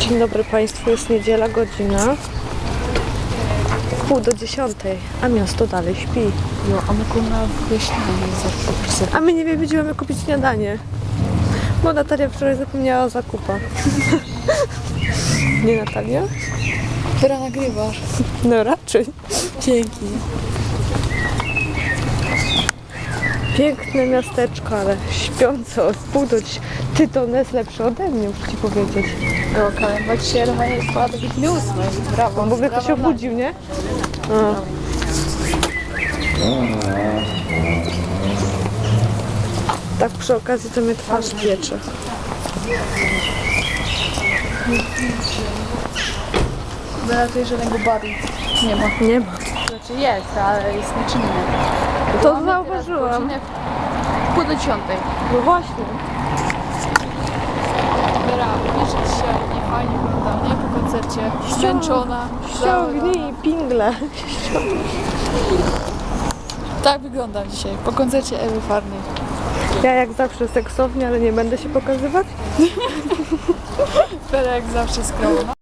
Dzień dobry Państwu, jest niedziela, godzina pół do dziesiątej, a miasto dalej śpi. Jo, a my kurna za A my nie wiem, gdzie mamy kupić śniadanie. Bo Natalia wczoraj zapomniała o zakupach. Nie Natalia? Która nagrywasz? No raczej. Dzięki. Piękne miasteczko, ale śpiące od pół do dziś. Ty to jest lepsza ode mnie, muszę Ci powiedzieć. Jo, kalendarz normalnie składa taki plus, no brawo. Bo by ktoś się obudził, nie? A. Tak przy okazji to mnie twarz piecze. tutaj żadnego baru nie ma. Nie ma. Znaczy jest, ale jest nieczynny. Pół do dziesiątej. No właśnie. Wiesz, że dzisiaj nie fajnie wygląda, nie? Po koncercie. Zmęczona. Ściągnij pingle. Tak wyglądam dzisiaj, po koncercie Ewy Farnej. Ja jak zawsze seksownie, ale nie będę się pokazywać. Wera jak zawsze skromna.